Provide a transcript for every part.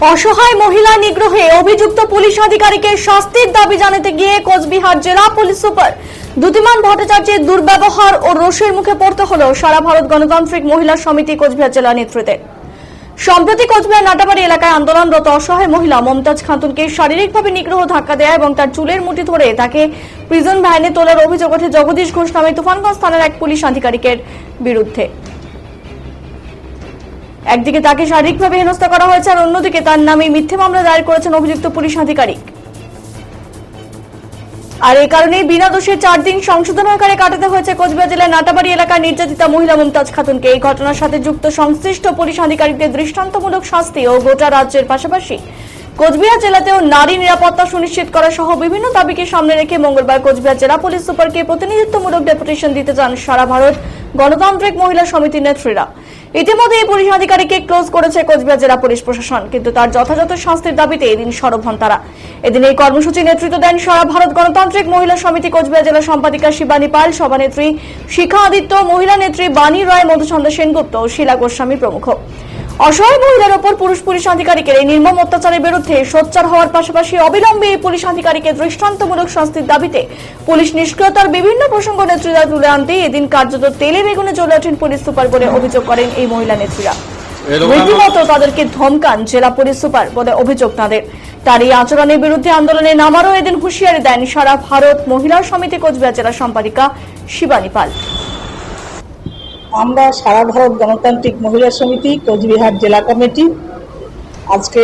অসহায় মহিলা নিগ্রহে অভিযুক্ত পুলিশ আধিকারিকের শাস্তির দাবি জানাতে গিয়ে কোচবিহার জেলা পুলিশ সুপার দ্যুতিমান ভট্টাচার্যের দুর্ব্যবহার ও রোষের মুখে পড়তে হল সারা ভারত গণতান্ত্রিক মহিলা সমিতি কোচবিহার জেলা নেতৃত্বে। সম্প্রতি কোচবিহার নাটাবাড়ি এলাকায় আন্দোলনরত অসহায় মহিলা মমতাজ খাতুনকে শারীরিকভাবে নিগ্রহ ধাক্কা দেয় এবং তার চুলের মুঠি ধরে তাকে প্রিজন ভ্যানে তোলার অভিযোগ ওঠে জগদীশ ঘোষ নামে তুফানগঞ্জ থানার এক পুলিশ আধিকারিকের বিরুদ্ধে। একদিকে তাকে শারীরিকভাবে হেনস্থা করা হয়েছে, আর অন্যদিকে তার নামে মিথ্যে মামলা দায়ের করেছেন অভিযুক্ত পুলিশ আধিকারিক। আর এই কারণেই বিনা দোষে চার দিন সংশোধনাগারে কাটাতে হয়েছে কোচবিহার জেলার নাটাবাড়ি এলাকার নির্যাতিতা মহিলা মুমতাজ খাতুনকে। এই ঘটনার সাথে যুক্ত সংশ্লিষ্ট পুলিশ আধিকারিকদের দৃষ্টান্তমূলক শাস্তি ও গোটা রাজ্যের পাশাপাশি কোচবিহার জেলাতেও নারী নিরাপত্তা সুনিশ্চিত করা সহ বিভিন্ন দাবিকে সামনে রেখে মঙ্গলবার কোচবিহার জেলা পুলিশ সুপারকে প্রতিনিধিত্বমূলক ডেপুটেশন দিতে যান সারা ভারত গণতান্ত্রিক মহিলা সমিতির নেত্রীরা। ইতিমধ্যে এই পুলিশ আধিকারিককে ক্লোজ করেছে কোচবিহার জেলা পুলিশ প্রশাসন, কিন্তু তার যথাযথ শাস্তির দাবিতে এদিন সরব হন তারা। এদিন এই কর্মসূচি নেতৃত্ব দেন সারা ভারত গণতান্ত্রিক মহিলা সমিতি কোচবিহার জেলা সম্পাদিকা শিবানী পাল, সভানেত্রী শিখা আদিত্য, মহিলা নেত্রী বাণী রায়, মধুচন্দ্র সেনগুপ্ত ও শিলা গোস্বামী প্রমুখ। অসহায় মহিলার ওপর পুরুষ পুলিশ আধিকারিকের এই নির্মম অত্যাচারের বিরুদ্ধে সোচ্চার হওয়ার পাশাপাশি অবিলম্বে এই পুলিশ আধিকারিকের দৃষ্টান্তমূলক শাস্তির দাবিতে পুলিশ নিষ্ক্রিয়তার বিভিন্ন প্রসঙ্গ নেত্রীরা তুলে আনতে এদিন কার্যত তেলে বেগুনে জ্বলে ওঠেন পুলিশ সুপার বলে অভিযোগ করেন এই মহিলা নেত্রীরা। রীতিমতো তাদেরকে ধমকান জেলা পুলিশ সুপার বলে অভিযোগ তাদের। তার এই আচরণের বিরুদ্ধে আন্দোলনে নামারও এদিন হুঁশিয়ারি দেন সারা ভারত মহিলা সমিতি কোচবিহার জেলা সম্পাদিকা শিবানী পাল। আমরা সারা ভারত গণতান্ত্রিক মহিলা সমিতি, কোচবিহার জেলা কমিটি, আজকে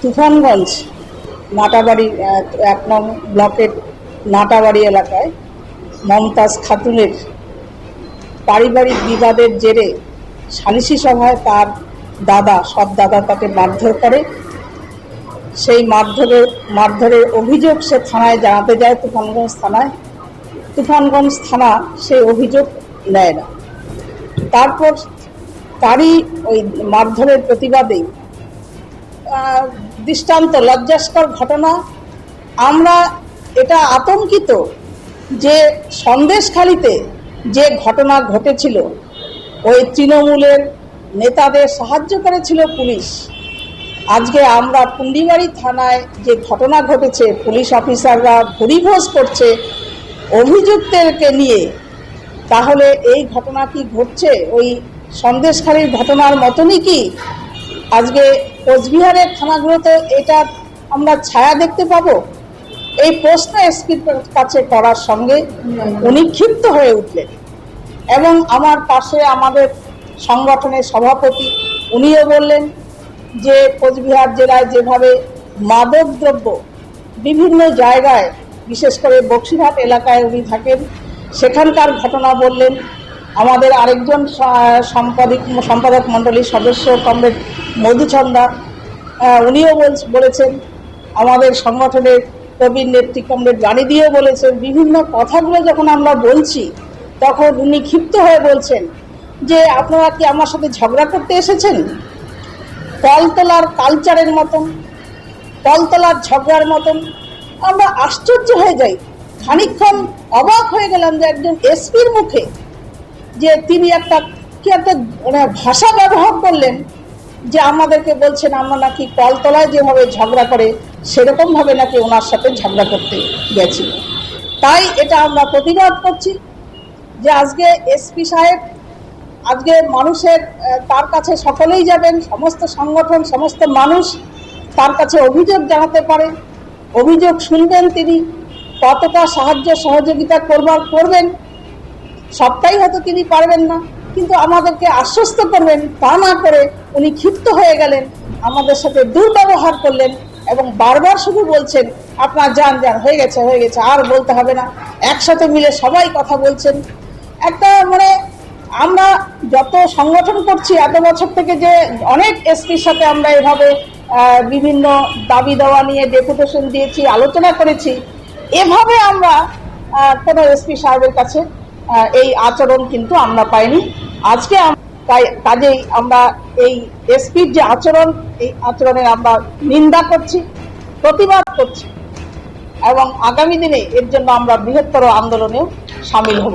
তুফানগঞ্জ নাটাবাড়ি এক নং ব্লকের নাটাবাড়ি এলাকায় মমতাজ খাতুনের পারিবারিক বিবাদের জেরে সালিশি সভায় তার দাদা সব দাদা তাকে মারধর করে। সেই মারধরের মারধরের অভিযোগ সে থানায় জানাতে যায়, তুফানগঞ্জ থানায়। তুফানগঞ্জ থানা সেই অভিযোগ নেয় না। তারপর তারই ওই মারধরের প্রতিবাদেই আহ, দৃষ্টান্ত লজ্জাস্কর ঘটনা। আমরা এটা আতঙ্কিত যে সন্দেশখালিতে যে ঘটনা ঘটেছিল ওই তৃণমূলের নেতাদের সাহায্য করেছিল পুলিশ। আজকে আমরা পুন্ডিবাড়ি থানায় যে ঘটনা ঘটেছে পুলিশ অফিসাররা ভরিভোজ করছে অভিযুক্তদেরকে নিয়ে তাহলে এই ঘটনা কি ঘটছে? ওই সন্দেশখালীর ঘটনার মতনই কি? আজকে কোচবিহারের থানাগুলোতে এটা আমরা ছায়া দেখতে পাবো? এই প্রশ্ন এসপির কাছে করার সঙ্গে উনি ক্ষিপ্ত হয়ে উঠলেন। এবং আমার পাশে আমাদের সংগঠনের সভাপতি উনিও বললেন যে কোচবিহার জেলায় যেভাবে মাদকদ্রব্য বিভিন্ন জায়গায়, বিশেষ করে বক্সিরহাট এলাকায় উনি থাকেন সেখানকার ঘটনা বললেন আমাদের আরেকজন সম্পাদক সম্পাদক মণ্ডলীর সদস্য কমরেড মধুচন্দা উনিও বলছ- বলেছেন, আমাদের সংগঠনের প্রবীণ নেত্রী কমরেড রানী দিয়েও বলেছেন, বিভিন্ন কথাগুলো যখন আমরা বলছি, তখন উনি ক্ষিপ্ত হয়ে বলছেন যে, আপনারা কি আমার সাথে ঝগড়া করতে এসেছেন? কলতলার কালচারের মতন, কলতলার ঝগড়ার মতন, আমরা আশ্চর্য হয়ে যাই। খানিকক্ষণ অবাক হয়ে গেলাম যে একজন এসপির মুখে যে তিনি একটা কি একটা মানে ভাষা ব্যবহার করলেন যে আমাদেরকে বলছেন, আমরা নাকি কলতলায় যেভাবে ঝগড়া করে, সেরকম ভাবে নাকি ওনার সাথে ঝগড়া করতে গেছি। তাই এটা আমরা প্রতিবাদ করছি যে আজকে এসপি সাহেব, আজকে মানুষের তার কাছে সকলেই যাবেন, সমস্ত সংগঠন, সমস্ত মানুষ তার কাছে অভিযোগ জানাতে পারে। অভিযোগ শুনবেন তিনি। কতটা সাহায্য, সহযোগিতা করবার, করবেন, সবটাই হয়তো তিনি পারবেন না। কিন্তু আমাদেরকে আশ্বস্ত করবেন, তা না করে উনি ক্ষিপ্ত হয়ে গেলেন, আমাদের সাথে দুর্ব্যবহার করলেন এবং বারবার শুধু বলছেন, আপনার যান যান, হয়ে গেছে হয়ে গেছে, আর বলতে হবে না। একসাথে মিলে সবাই কথা বলছেন। একটা মানে আমরা যত সংগঠন করছি, এত বছর থেকে যে অনেক এসপির সাথে আমরা এভাবে বিভিন্ন দাবি দেওয়া নিয়ে ডেপুটেশন দিয়েছি, আলোচনা করেছি এভাবে আমরা কোনো এসপি সাহেবের কাছে এই আচরণ কিন্তু আমরা পাইনি। আজকে তাই কাজেই আমরা এই এসপির যে আচরণ, এই আচরণের আমরা নিন্দা করছি, প্রতিবাদ করছি এবং আগামী দিনে এর জন্য আমরা বৃহত্তর আন্দোলনেও সামিল হব।